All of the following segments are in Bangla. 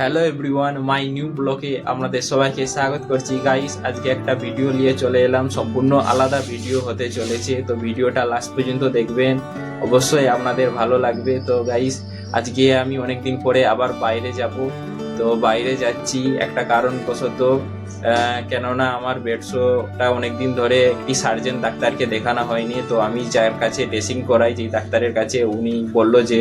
হ্যালো এভরিওয়ান মাই নিউ ব্লগে আপনাদের সবাইকে স্বাগত করছি। গাইস আজকে একটা ভিডিও নিয়ে চলে এলাম। সম্পূর্ণ আলাদা ভিডিও হতে চলেছে। তো ভিডিওটা লাস্ট পর্যন্ত দেখবেন। অবশ্যই আপনাদের ভালো লাগবে। তো গাইস আজকে আমি অনেক দিন পরে আবার বাইরে যাব। তো বাইরে যাচ্ছি একটা কারণবশত কেননা আমার বেডশোটা অনেকদিন ধরে একটি সার্জেন ডাক্তারকে দেখানো হয়নি। তো আমি যার কাছে ড্রেসিং করাই, যেই ডাক্তারের কাছে উনি বলল যে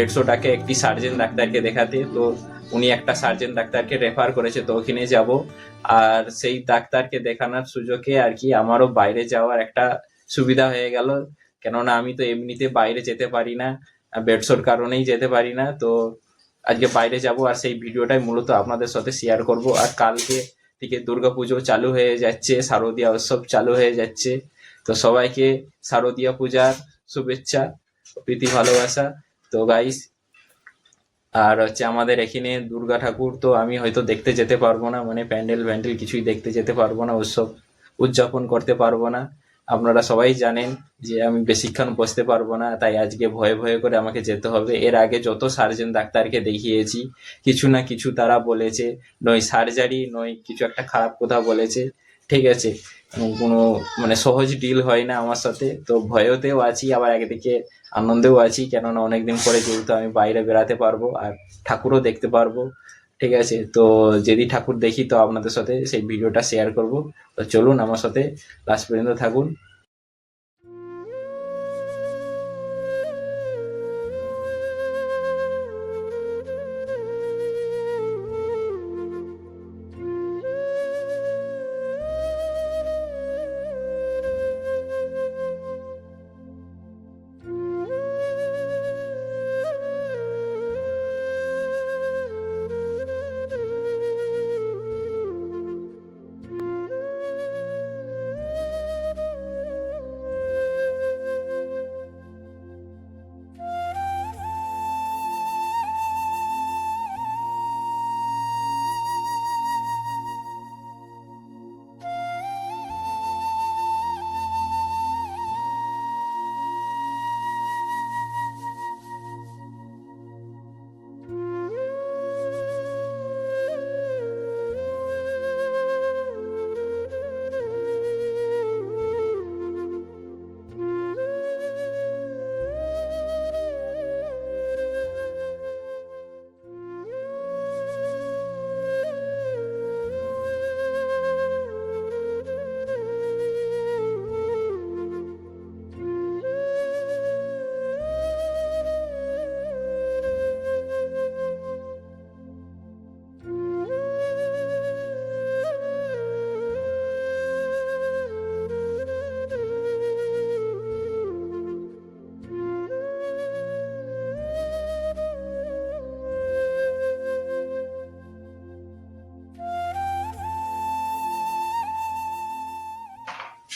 এক- একটি সার্জেন ডাক্তারকে দেখাতে, তো উনি একটা সার্জেন ডাক্তারকে রেফার করেছে, তো ওখানে যাব। আর সেই ডাক্তারকে দেখানোর সুযোগে আর কি আমারও বাইরে যাওয়ার একটা সুবিধা হয়ে গেল। কেননা আমি তো এমনিতে বাইরে যেতে পারি না বেডশোর কারণেই যেতে পারি না, তো আজকে বাইরে যাব আর সেই ভিডিওটাই মূলত আপনাদের সাথে শেয়ার করব। আর কালকে থেকে দুর্গাপুজো চালু হয়ে যাচ্ছে, শারদীয়া উৎসব চালু হয়ে যাচ্ছে, তো সবাইকে শারদীয়া পূজার শুভেচ্ছা, প্রীতি ভালোবাসা তো গাইস আর হচ্ছে আমাদের এখানে দুর্গা ঠাকুর তো আমি হয়তো দেখতে যেতে পারব না মানে প্যান্ডেল প্যান্ডেল কিছুই দেখতে যেতে পারব না, উৎসব উদযাপন করতে পারব না। আপনারা সবাই জানেন যে আমি বেশিক্ষণ বসতে পারব না, তাই আজকে ভয়ে ভয়ে করে আমাকে যেতে হবে। এর আগে যত সার্জন ডাক্তারকে দেখিয়েছি, কিছু না কিছু তারা বলেছে, নয় সার্জারি নয় কিছু একটা খারাপ কথা বলেছে। ঠিক আছে। কোনো মানে সহজ ডিল হয় না আমার সাথে। তো ভয়েতেও আছি, আবার একদিকে আনন্দেও আছি। কেননা অনেকদিন পরে যেহেতু আমি বাইরে বেড়াতে পারব আর ঠাকুরও দেখতে পারব। ঠিক আছে, তো যদি ঠাকুর দেখি তো আপনাদের সাথে সেই ভিডিওটা শেয়ার করব। তো চলুন আমার সাথে লাস্ট পর্যন্ত থাকুন।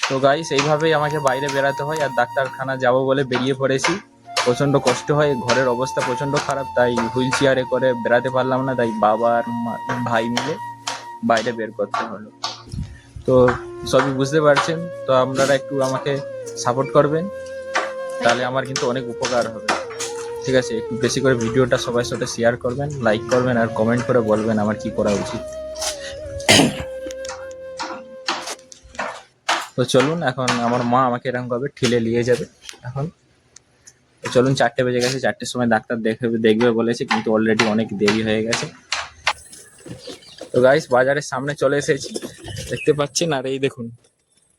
তো গাইস এইভাবেই আমাকে বাইরে বেরাতে হয় আর ডাক্তারখানা যাব বলে বেরিয়ে পড়েছি। প্রচণ্ড কষ্ট হয়, ঘরের অবস্থা প্রচণ্ড খারাপ, তাই হুইল চেয়ারে করে বেরাতে পারলাম না, তাই বাবা আর ভাই মিলে বাইরে বের করতে হলো। তো সবই বুঝতে পারছেন, তো আপনারা একটু আমাকে সাপোর্ট করবেন, তাহলে আমার কিন্তু অনেক উপকার হবে। ঠিক আছে, একটু বেশি করে ভিডিওটা সবার সাথে শেয়ার করবেন লাইক করবেন আর কমেন্ট করে বলবেন আমার কি করা উচিত। তো চলুন এখন আমার মা আমাকে এরকম ভাবে ঠেলে নিয়ে যাবে। এখন তো চলুন চারটে বেজে গেছে, চারটের সময় ডাক্তার দেখবে দেখবে বলেছে, কিন্তু অলরেডি অনেক দেরি হয়ে গেছে। তো গাইস বাজারের সামনে চলে এসেছি। দেখতে পাচ্ছেন? আর এই দেখুন,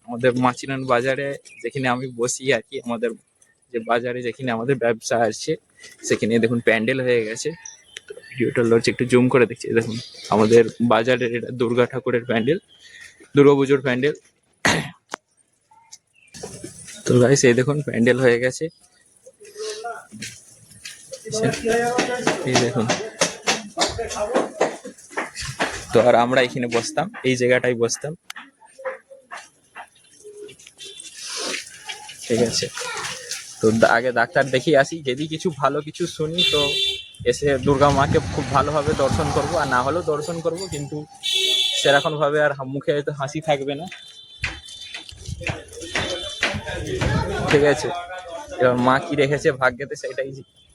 আমাদের মাচিনান বাজারে যেখানে আমি বসি আর কি, আমাদের যে বাজারে যেখানে আমাদের ব্যবসা আছে, সেখানে দেখুন প্যান্ডেল হয়ে গেছে। ভিডিওটা লড়ছে একটু জুম করে দেখছি। দেখুন, আমাদের বাজারের এটা দুর্গা ঠাকুরের প্যান্ডেল, দুর্গা পুজোর প্যান্ডেল। তো গাইস এই দেখুন, প্যান্ডেল হয়ে গেছে। এই দেখুন। তো আর আমরা এখানে বসতাম, এই জায়গাটাই বসতাম। ঠিক আছে। তো আগে ডাক্তার দেখিয়ে আসি, যদি কিছু ভালো কিছু শুনি, তো এসে দুর্গা মাকে খুব ভালোভাবে দর্শন করব। আর না হলেও দর্শন করব, কিন্তু সেরকম ভাবে আর মুখে হয়তো হাসি থাকবে না। ঠিক আছে এবার মা কি রেখেছে ভাগ্যেতে সেটাই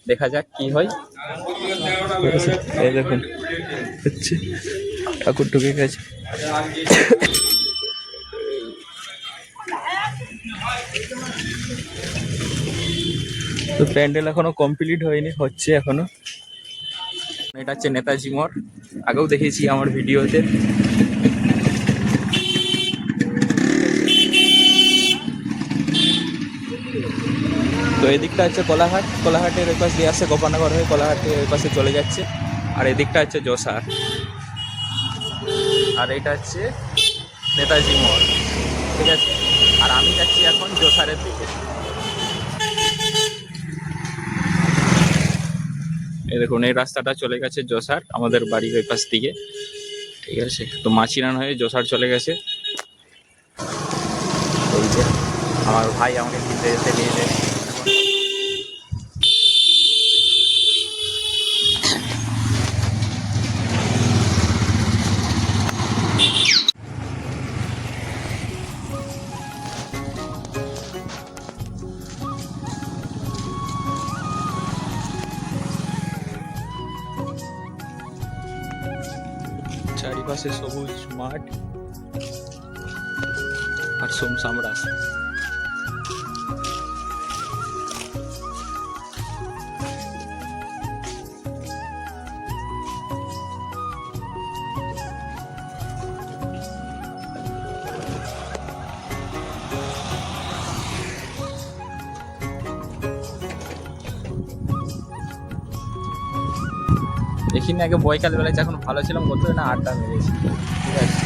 দেখা যাক কি হয়? এই দেখুন হচ্ছে ঠাকুর ঢুকে গেছে। তো প্যান্ডেল এখনও কমপ্লিট হয়নি হচ্ছে এখনও। এটা হচ্ছে নেতাজি মোড়। আগেও দেখেছি আমার ভিডিওতে। তো এদিকটা হচ্ছে কোলাঘাট কোলাঘাটের ওই পাশ দিয়ে আসছে গোপানগর হয়ে কোলাঘাটের ওই পাশে চলে যাচ্ছে। আর এদিকটা হচ্ছে জোসার আর এটা হচ্ছে নেতাজি মোড়। ঠিক আছে? আর আমি যাচ্ছি এখন জোসারের দিকে। এই দেখুন, এই রাস্তাটা চলে গেছে জোসার আমাদের বাড়ির ওই পাশ দিকে। ঠিক আছে? তো মাছিরান হয়ে জোসার চলে গেছে। যে, আমার ভাই আমাকে কিনতে যেতে নিয়ে যায় চারিপাশে সবুজ মাঠ আর সুমসাম রাস্তা এখানে আগে বৈকাল বেলায় যখন ভালো ছিলাম কত না আড্ডা মেরেছি। ঠিক আছে?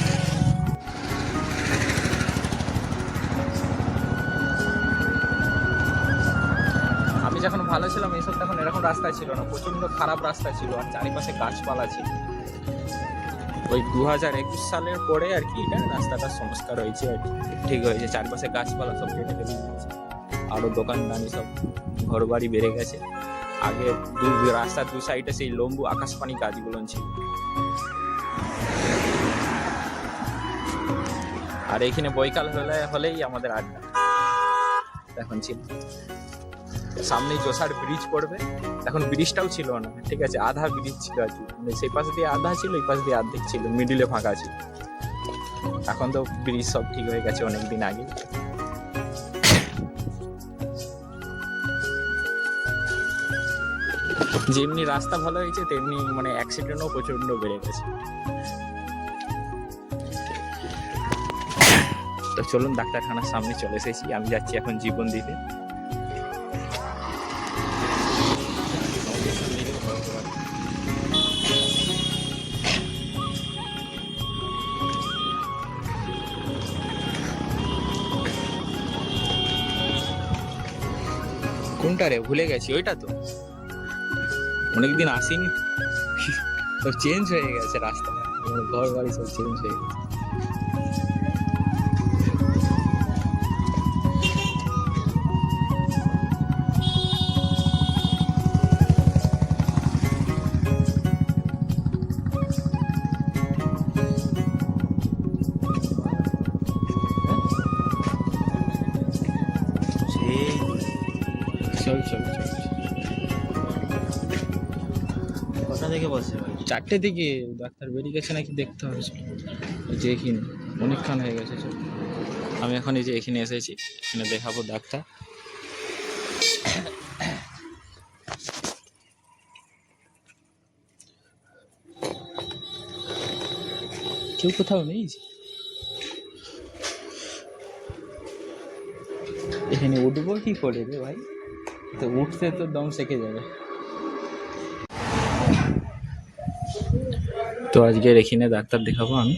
আমি যখন ভালো ছিলাম, এইসব তখন এরকম রাস্তা ছিল না। প্রচণ্ড খারাপ রাস্তা ছিল, আর চারিপাশে গাছপালা ছিল। ওই দু হাজার একুশ সালের পরে আর কি এটা রাস্তাটা সংস্কার হয়েছে আর কি। ঠিক হয়েছে, চারপাশে গাছপালা সব কেটে দিয়েছে আরও দোকানদানি সব ঘর বাড়ি বেড়ে গেছে। আগে দু রাস্তার দু সাইডে সেই লম্বু আকাশপানি গাছগুলো ছিল। আর এখানে বৈকাল হলে হলেই আমাদের আড্ডা। এখন ছিল। সামনেই জোসার ব্রিজ পড়বে। এখন ব্রিজটাও ছিল না। ঠিক আছে, আধা ব্রিজ ছিল আর কি। মানে সেই পাশ দিয়ে আধা ছিল, এই পাশ দিয়ে অর্ধেক ছিল। মিডিলে ফাঁকা ছিল। এখন তো ব্রিজ সব ঠিক হয়ে গেছে অনেকদিন আগে যেমনি রাস্তা ভালো হয়েছে, তেমনি মানে অ্যাক্সিডেন্টও প্রচণ্ড বেড়ে গেছে। তো চলুন ডাক্তারখানার সামনে চলে এসেছি। আমি যাচ্ছি এখন জীবন দিতে। কোনটা রে? ভুলে গেছি। ওইটা তো। অনেকদিন আসিনি। সব চেঞ্জ হয়ে গেছে রাস্তা ঘর বাড়ি সব চেঞ্জ হয়ে গেছে। চারটে দিকে ডাক্তার বেরিয়ে গেছে নাকি দেখতে হবে। যে এখানে, অনেকক্ষণ হয়ে গেছে আমি এখন এই যে এখানে এসেছি, এখানে দেখাবো ডাক্তার। কেউ কোথাও নেই? এখানে উঠবো কি করে রে ভাই? তো উঠতে তো দম সেকে যাবে। তো আজকের এখানে ডাক্তার দেখাবো আমি।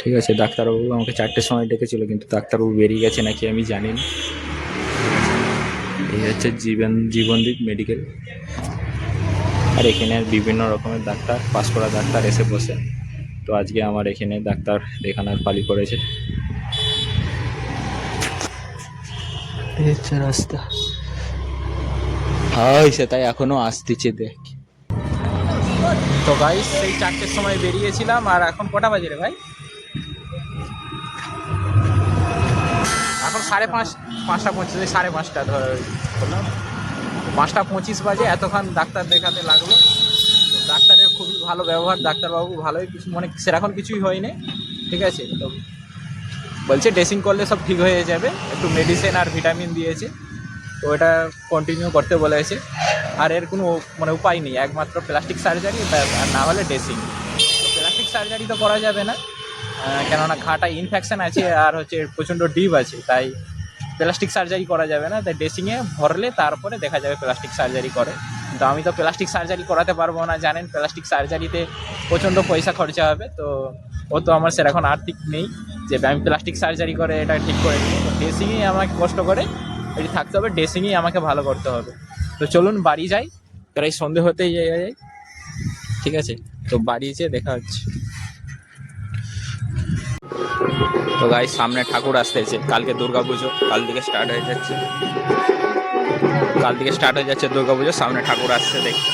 ঠিক আছে, ডাক্তারবাবু আমাকে চারটের সময় ডেকেছিল, কিন্তু ডাক্তারবাবু বেরিয়ে গেছে নাকি আমি জানি না এই হচ্ছে জীবন, জীবনদীপ মেডিকেল। আর এখানে বিভিন্ন রকমের ডাক্তার পাস করা ডাক্তার এসে বসে। তো আজকে আমার এখানে ডাক্তার দেখানোর পালি হচ্ছে রাস্তা। হয়, সে তাই এখনও আসতেছে দেখ তো গাইস সেই চারটের সময় বেরিয়েছিলাম, আর এখন কটা বাজে রে ভাই? এখন সাড়ে পাঁচ, পাঁচটা পঁচিশ সাড়ে পাঁচটা ধর পাঁচটা পঁচিশ বাজে, এতক্ষণ ডাক্তার দেখাতে লাগল। ডাক্তারের খুবই ভালো ব্যবহার, ডাক্তারবাবু ভালোই কিছু মানে সেরকম কিছুই হয়নি, ঠিক আছে? তো বলছে ড্রেসিং করলে সব ঠিক হয়ে যাবে, একটু মেডিসিন আর ভিটামিন দিয়েছে। তো এটা কন্টিনিউ করতে বলেছে। আর এর কোনো মানে উপায় নেই, একমাত্র প্লাস্টিক সার্জারি না হলে ড্রেসিং প্লাস্টিক সার্জারি তো করা যাবে না কেননা ঘাটা ইনফেকশান আছে আর হচ্ছে প্রচণ্ড ডিপ আছে, তাই প্লাস্টিক সার্জারি করা যাবে না। তাই ড্রেসিংয়ে ভরলে তারপরে দেখা যাবে প্লাস্টিক সার্জারি করে। তো আমি তো প্লাস্টিক সার্জারি করাতে পারব না, জানেন প্লাস্টিক সার্জারিতে প্রচণ্ড পয়সা খরচা হবে, তো ও তো আমার সেরকম আর্থিক নেই যে আমি প্লাস্টিক সার্জারি করে এটা ঠিক করে দিই তো ড্রেসিংয়েই আমাকে কষ্ট করে এটি থাকতে হবে ড্রেসিংয়েই আমাকে ভালো করতে হবে। তো চলুন বাড়ি যাই। প্রায় সন্ধে হতেই যাই ঠিক আছে? তো বাড়ি যেয়ে দেখা হচ্ছে। তো গাই সামনে ঠাকুর আসতেছে কালকে দুর্গা পুজো, কাল থেকে স্টার্ট হয়ে যাচ্ছে। কাল থেকে স্টার্ট হয়ে যাচ্ছে দুর্গা পুজো, সামনে ঠাকুর আসছে দেখতে।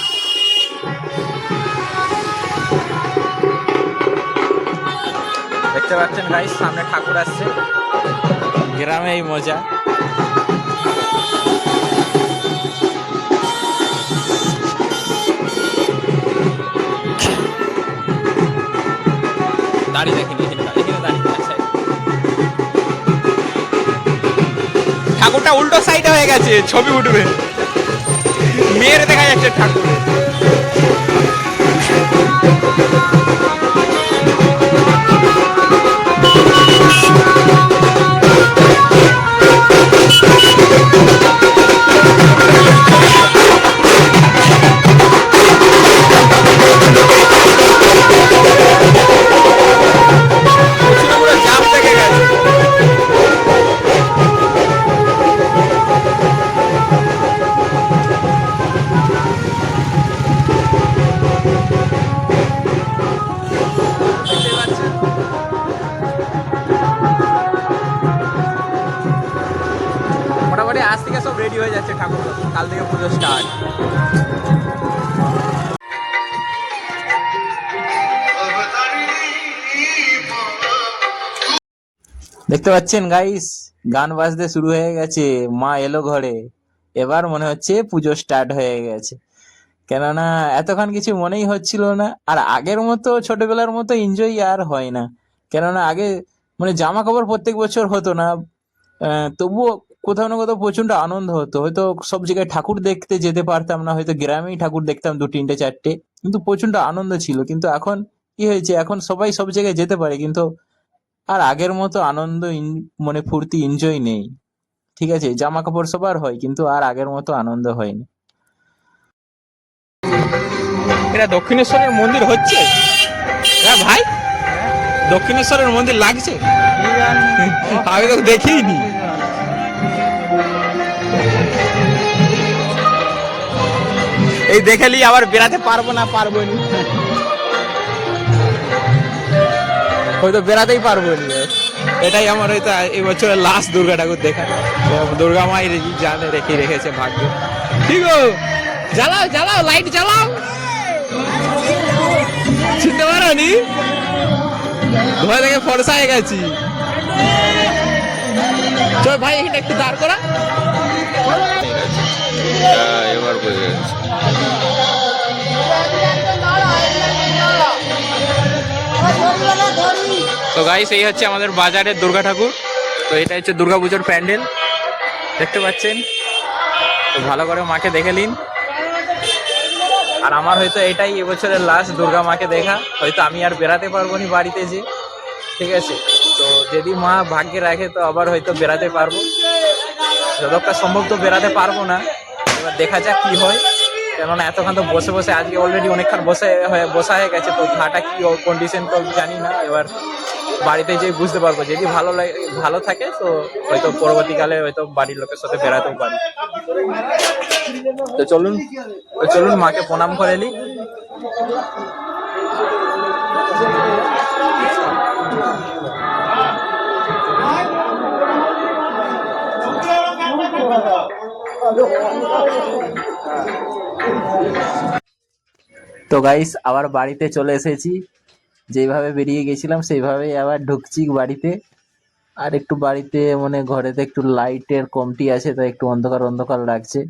দেখতে পাচ্ছেন গাই সামনে ঠাকুর আসছে। গ্রামে এই মজা। দাঁড়িয়ে দেখেন এখানে এখানে দাঁড়িয়ে আচ্ছা ঠাকুরটা উল্টো সাইডে হয়ে গেছে, ছবি উঠবে। মেয়ের দেখা যাচ্ছে ঠাকুর। পাচ্ছেন গাইস গান বাজতে শুরু হয়ে গেছে। মা এলো ঘরে। এবার মনে হচ্ছে পুজো স্টার্ট হয়ে গেছে। কেননা, এতক্ষণ কিছু মনেই হচ্ছিল না। আর আগের মতো, ছোটবেলার মতো এনজয় আর হয় না। কেননা, আগে মানে জামা কাপড় প্রত্যেক বছর হতো না। তবুও কোথাও না কোথাও প্রচণ্ড আনন্দ হতো। হয়তো সব জায়গায় ঠাকুর দেখতে যেতে পারতাম না। হয়তো গ্রামেই ঠাকুর দেখতাম দু, তিনটে, চারটে। কিন্তু প্রচণ্ড আনন্দ ছিল। কিন্তু এখন কি হয়েছে? এখন সবাই সব জায়গায় যেতে পারে। কিন্তু আর আগের মতো আনন্দ ইন- মানে ফুর্তি এনজয় নেই। ঠিক আছে জামা কাপড় সবার হয় কিন্তু আর আগের মতো আনন্দ হয়নি। এটা দক্ষিণেশ্বরের মন্দির হচ্ছে? হ্যাঁ ভাই? দক্ষিণেশ্বরের মন্দির লাগছে? আমি তো দেখিনি। এই দেখালি আবার বেড়াতে পারব না পারব নি। হয়তো বেড়াতেই পারব নি এটাই আমার হয়তো এই বছরের লাস্ট দুর্গা ঠাকুর দেখা দুর্গা মাই জানে রেখে রেখেছে ভাগ্য। ঠিক জ্বালাও জ্বালাও লাইট জ্বালাও। চিনতে পারো নি? ধোয়া থেকে ফর্সা হয়ে গেছি। চল ভাই এখানে একটু দাঁড় করা। এবার বুঝে গেছি তো গাইস এই হচ্ছে আমাদের বাজারের দুর্গা ঠাকুর। তো এটা হচ্ছে দুর্গা পুজোর প্যান্ডেল। দেখতে পাচ্ছেন? তো ভালো করে মাকে দেখে নিন। আর আমার হয়তো এটাই এবছরের লাস্ট দুর্গা মাকে দেখা। হয়তো আমি আর বেরাতে পারব নি বাড়িতে যে। ঠিক আছে? তো যদি মা ভাগ্যে রাখে, তো আবার হয়তো বেরাতে পারব। যতটা সম্ভব তো বেরাতে পারব না। এবার দেখা যাক কি হয়। কেননা এতক্ষণ তো বসে বসে, আজকে অলরেডি অনেকক্ষণ বসে হয়ে, বসা হয়ে গেছে, তো ঘাটা কি কন্ডিশন তো জানি না, এবার বাড়িতে যেয়ে বুঝতে পারব, যদি ভালো লাগে ভালো থাকে, তো হয়তো পরবর্তীকালে হয়তো বাড়ির লোকের সাথে বেড়াতেও পারি। তো চলুন তো চলুন, মাকে প্রণাম করে নিই। তো গাইস আবার বাড়িতে চলে এসেছি। যেইভাবে বেরিয়ে গেছিলাম, সেইভাবেই আবার ঢুকছি বাড়িতে। আর একটু বাড়িতে মানে ঘরেতে একটু লাইটের কমটি আছে, তাই একটু অন্ধকার অন্ধকার লাগছে।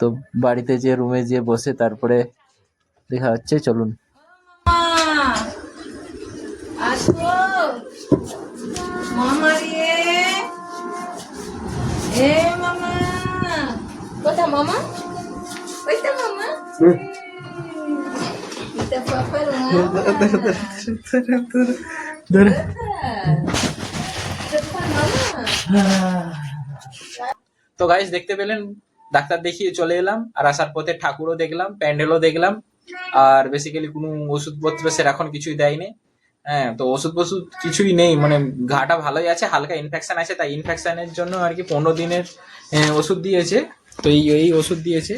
তো বাড়িতে যে রুমে যে বসে, তারপরে দেখা হচ্ছে, চলুন। মামা? মামা ওইটা মামা এটা পাপার তো গাইস দেখতে পেলেন? ডাক্তার দেখিয়ে চলে এলাম আর আসার পথে ঠাকুরও দেখলাম প্যান্ডেলও দেখলাম আর বেসিক্যালি কোনো ওষুধপত্র সেরকম কিছুই দেয়নি। হ্যাঁ তো ওষুধ ফষুধ কিছুই নেই মানে ঘাটা ভালোই আছে হালকা ইনফেকশন আছে তাই ইনফেকশনের জন্য আর কি পনেরো দিনের ওষুধ দিয়েছে। তো এই এই ওষুধ দিয়েছে,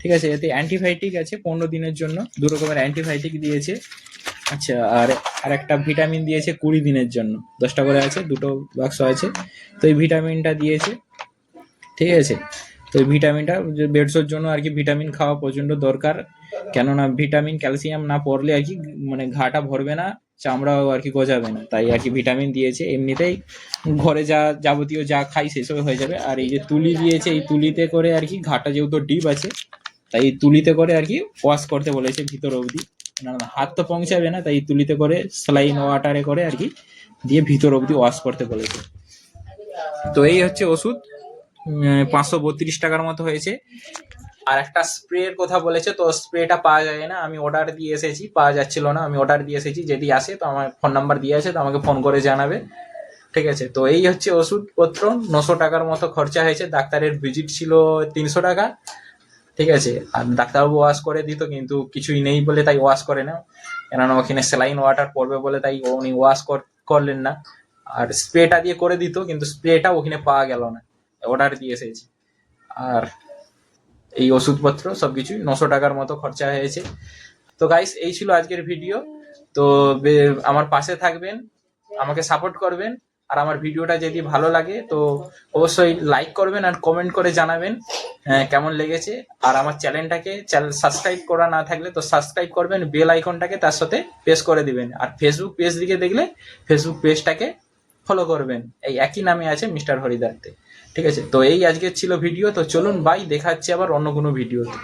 ঠিক আছে? এতে অ্যান্টিবায়োটিক আছে পনেরো দিনের জন্য, দু রকমের অ্যান্টিবায়োটিক দিয়েছে। আচ্ছা আর আর একটা ভিটামিন দিয়েছে কুড়ি দিনের জন্য। দশটা করে আছে, দুটো বাক্স আছে। তো এই ভিটামিনটা দিয়েছে, ঠিক আছে? তো এই ভিটামিনটা বেডসোর জন্য আর কি ভিটামিন খাওয়া প্রচণ্ড দরকার। কেননা ভিটামিন ক্যালসিয়াম না পড়লে আর কি মানে ঘাটা ভরবে না। চামড়াও আর কি গজাবে না। তাই আর কি ভিটামিন দিয়েছে। এমনিতেই ঘরে যা যাবতীয় যা খাই সেসব হয়ে যাবে। আর এই যে তুলি দিয়েছে, এই তুলিতে করে আর কি ঘাটা যেহেতু ডিপ আছে, তাই তুলিতে করে আর কি ওয়াশ করতে বলেছে ভিতর অবধি। হাত তো পৌঁছাবে না, তাই তুলিতে করে স্লাইন ওয়াটারে করে আর কি দিয়ে ভিতর অবধি ওয়াশ করতে বলেছে। তো এই হচ্ছে ওষুধ। পাঁচশো বত্রিশ টাকার মতো হয়েছে। আর একটা স্প্রের কথা বলেছে, তো স্প্রেটা পাওয়া যায় না। আমি অর্ডার দিয়ে এসেছি, পাওয়া যাচ্ছিল না। আমি অর্ডার দিয়ে এসেছি, যদি আসে তো আমার ফোন নাম্বার দিয়ে আছে তো আমাকে ফোন করে জানাবে। ঠিক আছে, তো এই হচ্ছে ওষুধপত্র। নশো টাকার মতো খরচা হয়েছে। ডাক্তারের ভিজিট ছিল তিনশো টাকা। ঠিক আছে, আর ডাক্তারবাবু ওয়াশ করে দিত, কিন্তু কিছুই নেই বলে তাই ওয়াশ করে না কেননা ওখানে স্যালাইন ওয়াটার পড়বে বলে তাই উনি ওয়াশ করলেন না। আর স্প্রেটা দিয়ে করে দিত, কিন্তু স্প্রেটা ওখানে পাওয়া গেল না। অর্ডার দিয়ে এসেছি। আর এই ওষুধপত্র সবকিছু নশো টাকার মতো খরচা হয়েছে। তো গাইস এই ছিল আজকের ভিডিও তো আমার পাশে থাকবেন আমাকে সাপোর্ট করবেন আর আমার ভিডিওটা যদি ভালো লাগে তো অবশ্যই লাইক করবেন আর কমেন্ট করে জানাবেন হ্যাঁ, কেমন লেগেছে। আর আমার চ্যানেলটাকে চ্যানেল সাবস্ক্রাইব করা না থাকলে তো সাবস্ক্রাইব করবেন বেল আইকনটাকে তার সাথে প্রেস করে দিবেন। আর ফেসবুক পেজ দিকে দেখলে ফেসবুক পেজটাকে ফলো করবেন। এই একই নামে আছে মিস্টার হরিদার্তে ঠিক আছে? তো এই আজকের ছিল ভিডিও তো চলুন বাই দেখাচ্ছি আবার অন্য কোনো ভিডিওতে